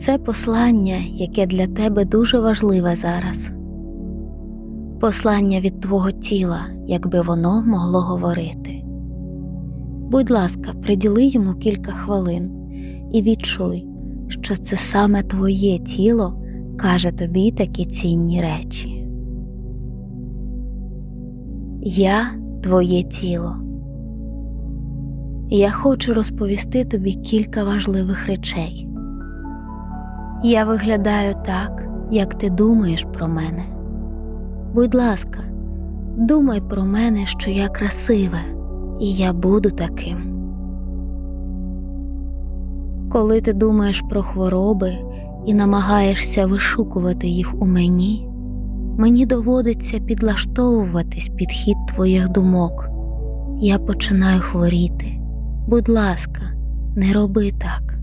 Це послання, яке для тебе дуже важливе зараз. Послання від твого тіла, якби воно могло говорити. Будь ласка, приділи йому кілька хвилин і відчуй, що це саме твоє тіло каже тобі такі цінні речі. Я твоє тіло. Я хочу розповісти тобі кілька важливих речей. Я виглядаю так, як ти думаєш про мене. Будь ласка, думай про мене, що я красиве, і я буду таким. Коли ти думаєш про хвороби і намагаєшся вишукувати їх у мені, мені доводиться підлаштовуватись під хід твоїх думок. Я починаю хворіти. Будь ласка, не роби так.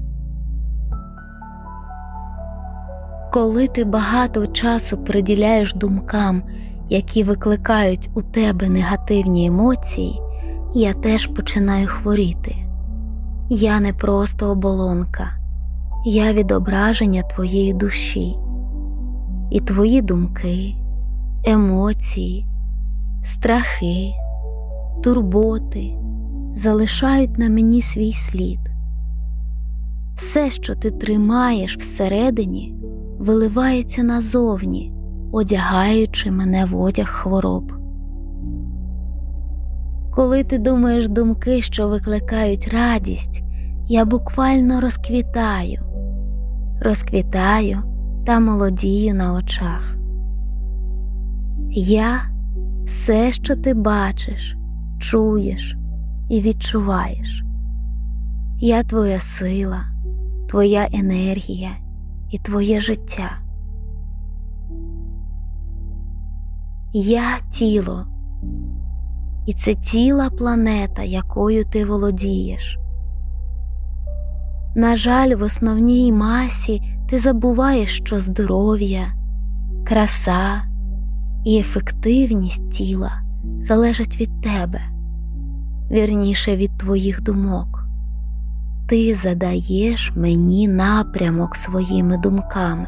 Коли ти багато часу приділяєш думкам, які викликають у тебе негативні емоції, я теж починаю хворіти. Я не просто оболонка, я відображення твоєї душі, і твої думки, емоції, страхи, турботи залишають на мені свій слід. Все, що ти тримаєш всередині, виливається назовні, одягаючи мене в одяг хвороб. Коли ти думаєш думки, що викликають радість, я буквально розквітаю, розквітаю та молодію на очах. Я все, що ти бачиш, чуєш і відчуваєш. Я твоя сила, твоя енергія і твоє життя. Я тіло, і це ціла планета, якою ти володієш. На жаль, в основній масі ти забуваєш, що здоров'я, краса і ефективність тіла залежать від тебе, вірніше від твоїх думок. Ти задаєш мені напрямок своїми думками.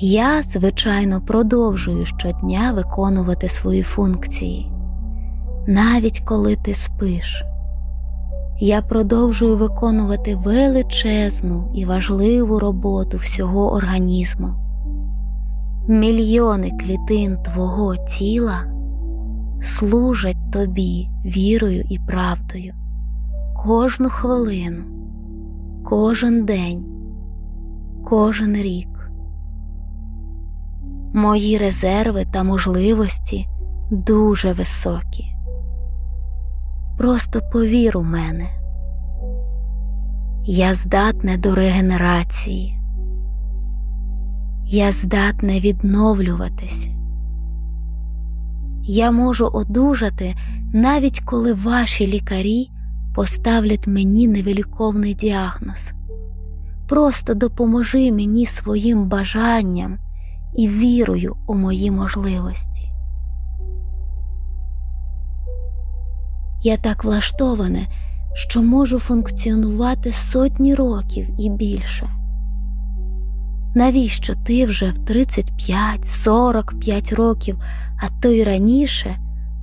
Я, звичайно, продовжую щодня виконувати свої функції, навіть коли ти спиш. Я продовжую виконувати величезну і важливу роботу всього організму. Мільйони клітин твого тіла служать тобі вірою і правдою кожну хвилину, кожен день, кожен рік. Мої резерви та можливості дуже високі. Просто повір у мене. Я здатне до регенерації. Я здатне відновлюватись. Я можу одужати, навіть коли ваші лікарі поставлять мені невиліковний діагноз. Просто допоможи мені своїм бажанням і вірою у мої можливості. Я так влаштоване, що можу функціонувати сотні років і більше. Навіщо ти вже в 35-45 років, а то й раніше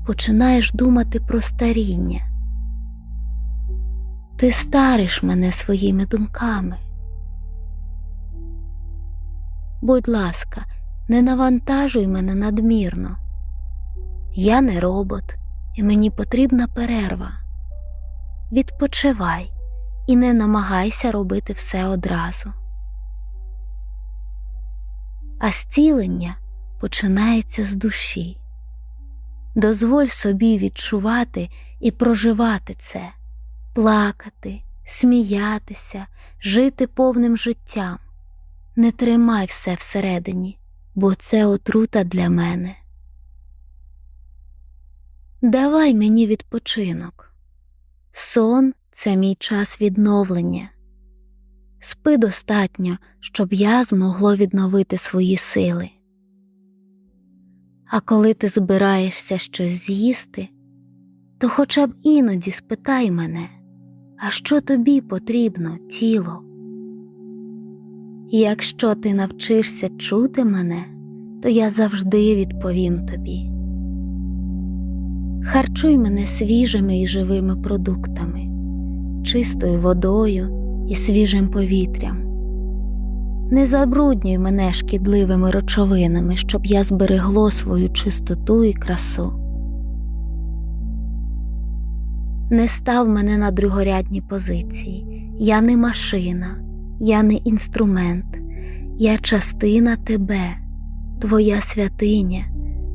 починаєш думати про старіння? Ти стариш мене своїми думками. Будь ласка, не навантажуй мене надмірно. Я не робот, і мені потрібна перерва. Відпочивай і не намагайся робити все одразу. А зцілення починається з душі. Дозволь собі відчувати і проживати це, плакати, сміятися, жити повним життям. Не тримай все всередині, бо це отрута для мене. Давай мені відпочинок. Сон це мій час відновлення. Спи достатньо, щоб я змогло відновити свої сили. А коли ти збираєшся щось з'їсти, то хоча б іноді спитай мене, А що тобі потрібно, тіло? Якщо ти навчишся чути мене, то я завжди відповім тобі. Харчуй мене свіжими і живими продуктами, чистою водою і свіжим повітрям. Не забруднюй мене шкідливими речовинами, щоб я зберегло свою чистоту і красу. Не став мене на другорядні позиції. Я не машина, я не інструмент, я частина тебе, твоя святиня.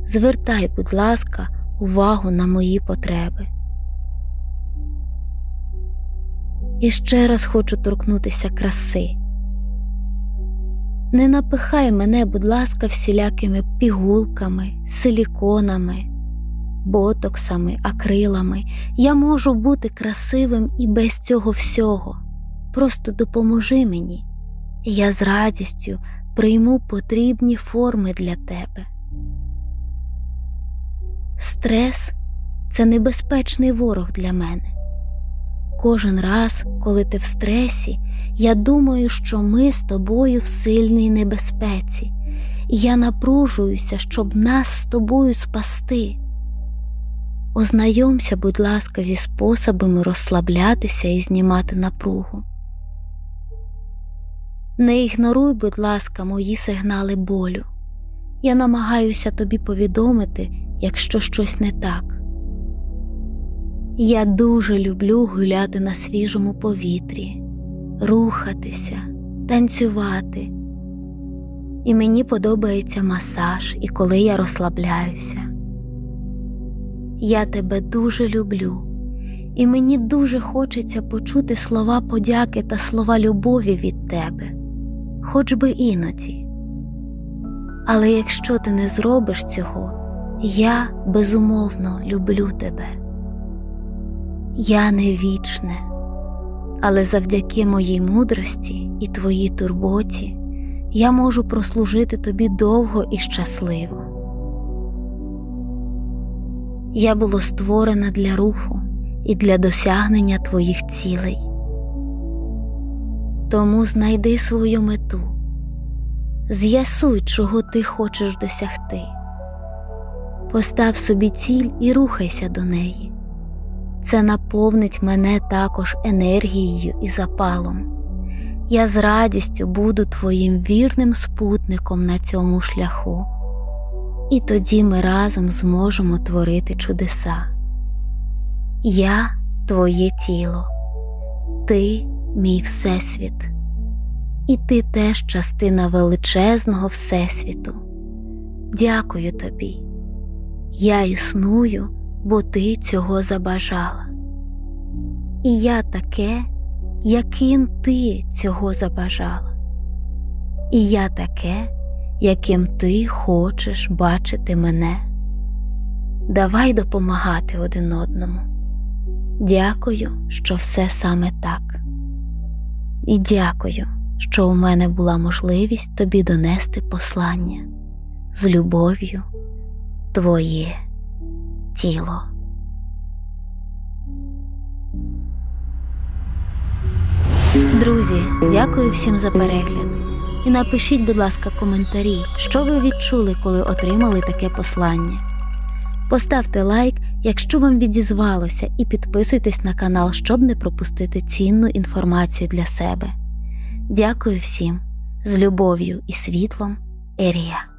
Звертай, будь ласка, увагу на мої потреби. І ще раз хочу торкнутися краси. Не напихай мене, будь ласка, всілякими пігулками, силіконами, ботоксами, акрилами. Я можу бути красивим і без цього всього. Просто допоможи мені, і я з радістю прийму потрібні форми для тебе. Стрес це небезпечний ворог для мене. Кожен раз, коли ти в стресі, я думаю, що ми з тобою в сильній небезпеці, і я напружуюся, щоб нас з тобою спасти. Ознайомся, будь ласка, зі способами розслаблятися і знімати напругу. Не ігноруй, будь ласка, мої сигнали болю. Я намагаюся тобі повідомити, якщо щось не так. Я дуже люблю гуляти на свіжому повітрі, рухатися, танцювати. І мені подобається масаж, і коли я розслабляюся. Я тебе дуже люблю, і мені дуже хочеться почути слова подяки та слова любові від тебе, хоч би іноді. Але якщо ти не зробиш цього, я безумовно люблю тебе. Я не вічне, але завдяки моїй мудрості і твоїй турботі я можу прослужити тобі довго і щасливо. Я було створена для руху і для досягнення твоїх цілей. Тому знайди свою мету, з'ясуй, чого ти хочеш досягти, постав собі ціль і рухайся до неї. Це наповнить мене також енергією і запалом. Я з радістю буду твоїм вірним спутником на цьому шляху, і тоді ми разом зможемо творити чудеса. Я твоє тіло, ти мій Всесвіт, і ти теж частина величезного Всесвіту. Дякую тобі. Я існую бо ти цього забажала. І я таке, яким ти цього забажала. І я таке, яким ти хочеш бачити мене. Давай допомагати один одному. Дякую, що все саме так. І дякую, що у мене була можливість тобі донести послання з любов'ю твоє тіло. Друзі, дякую всім за перегляд. І напишіть, будь ласка, коментарі, що ви відчули, коли отримали таке послання. Поставте лайк, якщо вам відізвалося, і підписуйтесь на канал, щоб не пропустити цінну інформацію для себе. Дякую всім з любов'ю і світлом, Ерія.